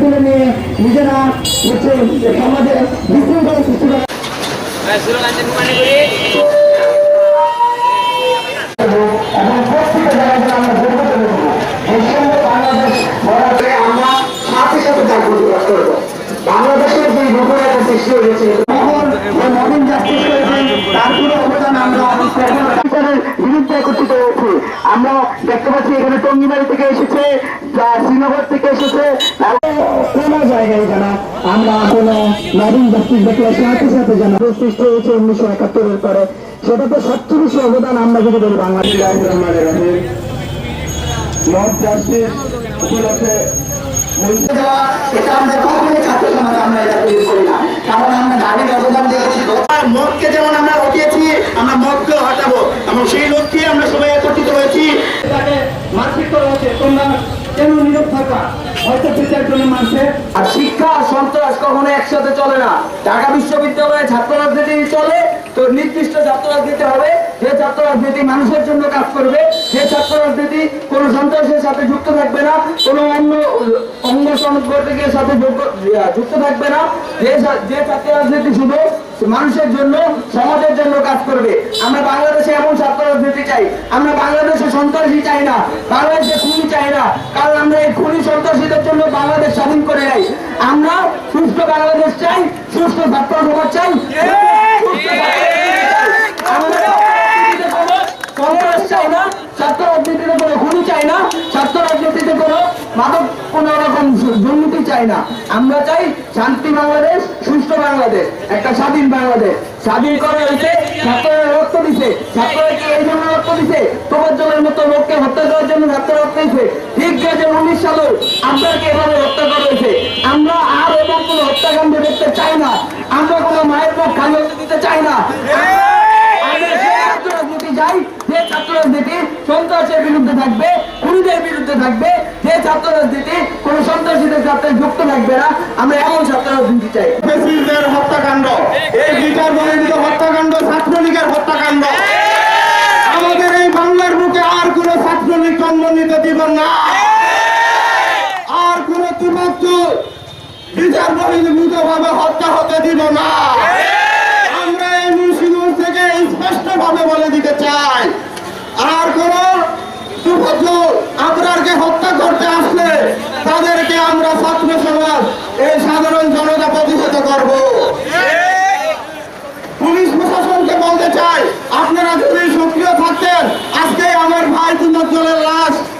তুলে নিয়ে নিজেরা হচ্ছে সমাজে বিশৃঙ্খলা সৃষ্টি করা। বাংলাদেশের যে ঘটনাটা সৃষ্টি হয়েছে আমরা বিরুদ্ধে আমরা দেখতে পাচ্ছি এখানে টঙ্গিবাড়ি থেকে এসেছে শ্রীনগর থেকে এসেছে কোন জায়গায় যেন আমরা অবদান আমরা আমরা মদকে যেমন আমরা হটিয়েছি আমরা মদকে হটাবো। এবং সেই লক্ষ্যে আমরা সবাই একত্রিত হয়েছি তাকে মারপিট করা হচ্ছে তোমরা কেন নীরব থাকা যুক্ত থাকবে না অন্য অঙ্গ সাথে যুক্ত থাকবে না। যে যে ছাত্র রাজনীতি শুধু মানুষের জন্য, সমাজের জন্য কাজ করবে। আমরা বাংলাদেশে এমন ছাত্র রাজনীতি চাই। আমরা বাংলাদেশে সন্ত্রাসী চাই না। বাংলাদেশে খুনি চাই না। কারণ আমরা এই খুনি সন্ত্রাসীদের জন্য বাংলাদেশ স্বাধীন করে নাই আমরা সুস্থ বাংলাদেশ ছাত্র সমাজ চাই সুস্থ ছাত্র রাজনীতি চাই। আমরা রাজনীতিতে কোনো সন্ত্রাস চাই না ছাত্র রাজনীতিতে কোনো খুনি চাই ছাত্র রাজনীতিতে কোনো মাদক, কোন রকম দুর্নীতি চাই না। আমরা চাই শান্তি বাংলাদেশ সুস্থ বাংলাদেশ, একটা স্বাধীন বাংলাদেশ। স্বাধীন করা হয়েছে, ছাত্ররা রক্ত দিছে। ছাত্ররা এই জন্য রক্ত দিছে? তোমার মতো লোককে হত্যা করার জন্য ছাত্র রক্ত দিছে? ঠিক দু উনিশ সালে আপনাকে এভাবে হত্যা করা হয়েছে, আমরা আর এবং কোনো হত্যাকাণ্ড দেখতে চাই না। আমরা কোনো মায়ের মুখ খালি দিতে চাই না। চাই, যে ছাত্র রাজনীতি সন্ত্রাসের বিরুদ্ধে থাকবে বিরুদ্ধে থাকবে, যে ছাত্র রাজনীতি কোন সন্ত্রাসীদের সাথে যুক্ত থাকবে না, আমরা এমন ছাত্র রাজনীতি চাই হত্যাকাণ্ড, এই বহির্ভূত হত্যাকাণ্ড, ছাত্রলীগের হত্যাকাণ্ড। আমাদের এই বাংলার বুকে আর কোন ছাত্রলীগ জন্ম নিতে দিব না। আর কোন বিচার বহির্ভূত ভাবে হত্যা হতে দিব না আমরা এই মুন্সিগঞ্জ থেকে স্পষ্ট ভাবে বলে দিতে চাই আর কোন সুভদ্র আপনারকে হত্যা করতে আসলে তাদেরকে আমরা ছাত্র সমাজ এই সাধারণ জনতা প্রতিহত করব।